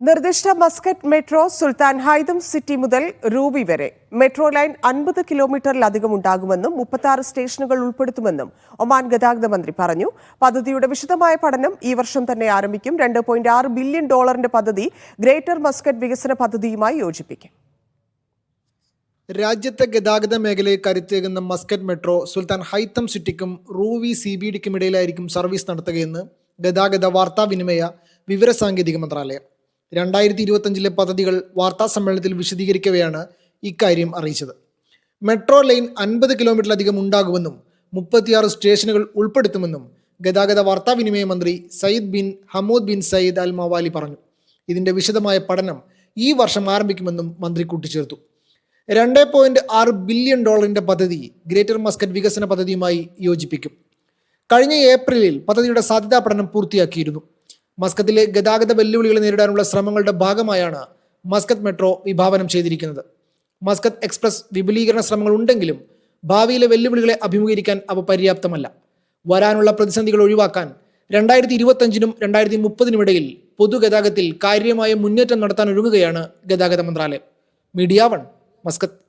നിർദ്ദിഷ്ട Muscat metro Sultan Haitham city മുതൽ Ruby വരെ. മെട്രോ ലൈൻ അൻപത് കിലോമീറ്ററിലധികം ഉണ്ടാകുമെന്നും മുപ്പത്തി സ്റ്റേഷനുകൾ ഉൾപ്പെടുത്തുമെന്നും ഒമാൻ ഗതാഗത മന്ത്രി പറഞ്ഞു. പദ്ധതിയുടെ വിശദമായ പഠനം ഈ വർഷം തന്നെ ആരംഭിക്കും. രണ്ട് പോയിന്റ് ആറ് ബില്യൺ ഡോളറിന്റെ പദ്ധതി ഗ്രേറ്റർ മസ്കറ്റ് വികസന പദ്ധതിയുമായി യോജിപ്പിക്കും. രാജ്യത്തെ ഗതാഗത മേഖലയെ കരുത്തേകുന്ന മസ്കറ്റ് മെട്രോ സുൽത്താൻ ഹൈത്തം സിറ്റിക്കും റൂവി സി ബി ഡിക്കും ഇടയിലായിരിക്കും സർവീസ് നടത്തുകയെന്ന് ഗതാഗത വാർത്താവിനിമയ വിവരസാങ്കേതിക മന്ത്രാലയം. രണ്ടായിരത്തി ഇരുപത്തഞ്ചിലെ പദ്ധതികൾ വാർത്താ സമ്മേളനത്തിൽ വിശദീകരിക്കവെയാണ് ഇക്കാര്യം അറിയിച്ചത്. മെട്രോ ലൈൻ അൻപത് കിലോമീറ്ററിലധികം ഉണ്ടാകുമെന്നും മുപ്പത്തിയാറ് സ്റ്റേഷനുകൾ ഉൾപ്പെടുത്തുമെന്നും ഗതാഗത വാർത്താവിനിമയ മന്ത്രി Saeed bin Hamood bin Saeed Al Mawali പറഞ്ഞു. ഇതിന്റെ വിശദമായ പഠനം ഈ വർഷം ആരംഭിക്കുമെന്നും മന്ത്രി കൂട്ടിച്ചേർത്തു. രണ്ട് പോയിന്റ് ആറ് ബില്യൺ ഡോളറിന്റെ പദ്ധതി ഗ്രേറ്റർ മസ്കറ്റ് വികസന പദ്ധതിയുമായി യോജിപ്പിക്കും. കഴിഞ്ഞ ഏപ്രിലിൽ പദ്ധതിയുടെ സാധ്യതാ പഠനം പൂർത്തിയാക്കിയിരുന്നു. മസ്കത്തിലെ ഗതാഗത വെല്ലുവിളികൾ നേരിടാനുള്ള ശ്രമങ്ങളുടെ ഭാഗമായാണ് മസ്കത്ത് മെട്രോ വിഭാവനം ചെയ്തിരിക്കുന്നത്. മസ്കത്ത് എക്സ്പ്രസ് വിപുലീകരണ ശ്രമങ്ങൾ ഉണ്ടെങ്കിലും ഭാവിയിലെ വെല്ലുവിളികളെ അഭിമുഖീകരിക്കാൻ അവ പര്യാപ്തമല്ല. വരാനുള്ള പ്രതിസന്ധികൾ ഒഴിവാക്കാൻ രണ്ടായിരത്തി ഇരുപത്തഞ്ചിനും രണ്ടായിരത്തി മുപ്പതിനും ഇടയിൽ പൊതുഗതാഗതത്തിൽ കാര്യമായ മുന്നേറ്റം നടത്താൻ ഒരുങ്ങുകയാണ് ഗതാഗത മന്ത്രാലയം. മീഡിയ വൺ മസ്കത്ത്.